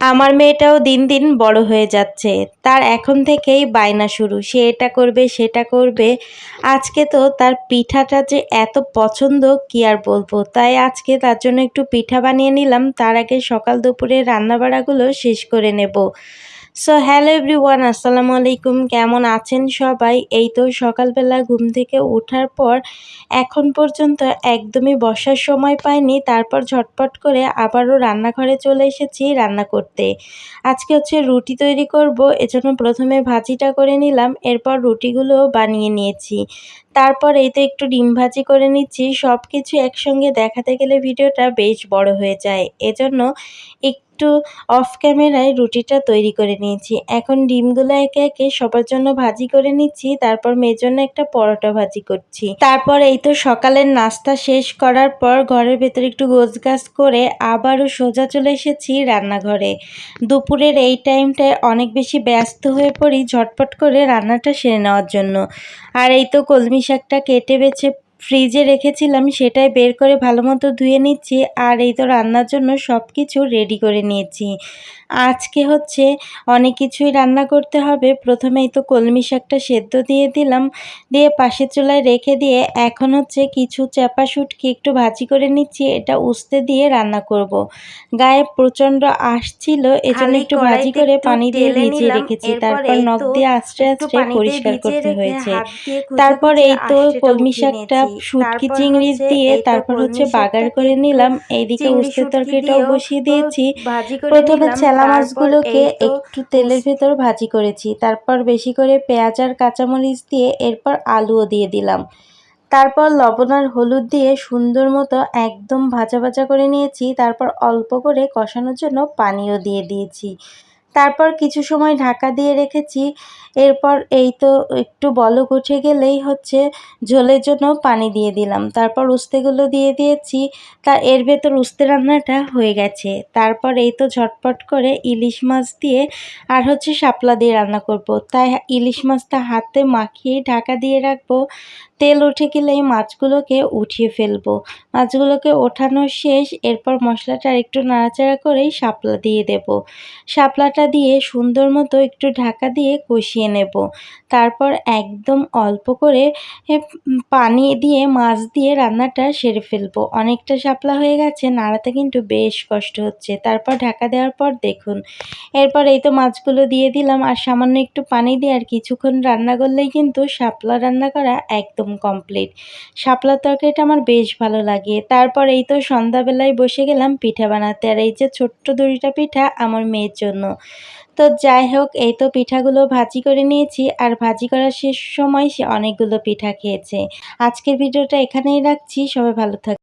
আমার মেয়েটাও দিন দিন বড় হয়ে যাচ্ছে। তার এখন থেকেই বায়না শুরু। সে এটা করবে, সেটা করবে। আজকে তো তার পিঠাটা যে এত পছন্দ, কি আর বলব? তাই আজকে তার জন্য একটু পিঠা বানিয়ে নিলাম। তার আগে সকাল দুপুরে রান্নাবাড়াগুলো শেষ করে নেব। সো হ্যালো এভরিওয়ান আসসালামু আলাইকুম। কেমন আছেন সবাই? এই তো সকালবেলা ঘুম থেকে ওঠার পর এখন পর্যন্ত একদমই বসার সময় পাইনি। তারপর ঝটপট করে আবারও রান্নাঘরে চলে এসেছি রান্না করতে। আজকে হচ্ছে রুটি তৈরি করব, এজন্য প্রথমে ভাজিটা করে নিলাম, এরপর রুটিগুলো বানিয়ে নিয়েছি। তারপর এই তো একটু ডিম ভাজি করে নিচ্ছি সব কিছু একসঙ্গে দেখাতে গেলে ভিডিওটা বেশ বড় হয়ে যায়। এজন্য একটু অফ ক্যামেরায় রুটিটা তৈরি করে নিয়েছি। এখন ডিমগুলো একে একে সবার জন্য ভাজি করে নিচ্ছি, তারপর মেয়ের জন্য একটা পরোটা ভাজি করছি। তারপর এই তো সকালের নাস্তা শেষ করার পর ঘরের ভেতরে একটু গোছ গাছ করে আবারও সোজা চলে এসেছি রান্নাঘরে। দুপুরের এই টাইমটায় অনেক বেশি ব্যস্ত হয়ে পড়ি ঝটপট করে রান্নাটা সেরে নেওয়ার জন্য। আর এই তো কলমি শাকটা কেটে বেছে ফ্রিজে রেখেছিলাম, সেটাই বের করে ভালো মতো ধুয়ে নিচ্ছি, আর এই তো রান্নার জন্য সব কিছু রেডি করে নিয়েছি। আজকে হচ্ছে অনেক কিছুই রান্না করতে হবে। প্রথমেই তো কলমি শাকটা সেদ্ধ দিয়ে দিলাম। দিয়ে পাশের চুলায় রেখে দিয়ে এখন হচ্ছে কিছু চাপা শুটকি একটু ভাজি করে নিচ্ছি। এটা উস্তে দিয়ে রান্না করব। গায়ে প্রচণ্ড আসছিল এজন্য একটু ভাজি করে পানি দিয়ে ভিজিয়ে রেখেছি। তারপর নখ দিয়ে আস্তে আস্তে পরিষ্কার করতে হয়েছে। তারপর এই তো কলমি শাকটা শুটকি চিংড়ি দিয়ে তারপর হচ্ছে বাগার করে নিলাম। এইদিকে উস্তে তরকারিটাও বসিয়ে দিয়েছি। প্রথমে চেলা মাছগুলোকে একটু তেলের ভেতর ভাজি করেছি। তারপর বেশি করে পেঁয়াজ আর কাঁচামরিচ দিয়ে এরপর আলুও দিয়ে দিলাম। তারপর লবণ আর হলুদ দিয়ে সুন্দর মতো একদম ভাজা ভাজা করে নিয়েছি। তারপর অল্প করে কষানোর জন্য পানিও দিয়ে দিয়েছি। তারপর কিছু সময় ঢাকা দিয়ে রেখেছি। এরপর এই তো একটু বলক উঠে গেলেই হচ্ছে ঝোলের জন্য পানি দিয়ে দিলাম। তারপর উস্তেগুলো দিয়ে দিয়েছি। তা এর ভেতর উস্তে রান্নাটা হয়ে গেছে। তারপর এই তো ঝটপট করে ইলিশ মাছ দিয়ে আর হচ্ছে শাপলা দিয়ে রান্না করব। তাই ইলিশ মাছটা হাতে মাখিয়ে ঢাকা দিয়ে রাখব। তেল উঠে গেলে এই মাছগুলোকে উঠিয়ে ফেলব। মাছগুলোকে ওঠানো শেষ, এরপর মশলাটা একটু নাড়াচাড়া করেই শাপলা দিয়ে দেব। শাপলাটা দিয়ে সুন্দর মতো একটু ঢাকা দিয়ে কষিয়ে নেব। তারপর একদম অল্প করে পানি দিয়ে, মাছ দিয়ে রান্নাটা সেরে ফেলব। অনেকটা শাপলা হয়ে গেছে, নাড়াতে কিন্তু বেশ কষ্ট হচ্ছে। তারপর ঢাকা দেওয়ার পর দেখুন, এরপর এই তো মাছগুলো দিয়ে দিলাম। আর সামান্য একটু পানি দিয়ে আর কিছুক্ষণ রান্না করলেই কিন্তু শাপলা রান্না করা একদম কমপ্লিট শাপলা তরকারিটা আমার বেশ ভালো লাগে। তারপর এই তো সন্ধ্যাবেলায় বসে গেলাম পিঠা বানাতে। আর এই যে ছোট্ট দড়িটা পিঠা আমার মেয়ের জন্য। তো যাই হোক, এই তো পিঠাগুলো ভাজি করে নিয়েছি। আর ভাজি করার শেষ সময় সে অনেকগুলো পিঠা খেয়েছে। আজকের ভিডিওটা এখানেই রাখছি। সবাই ভালো থাক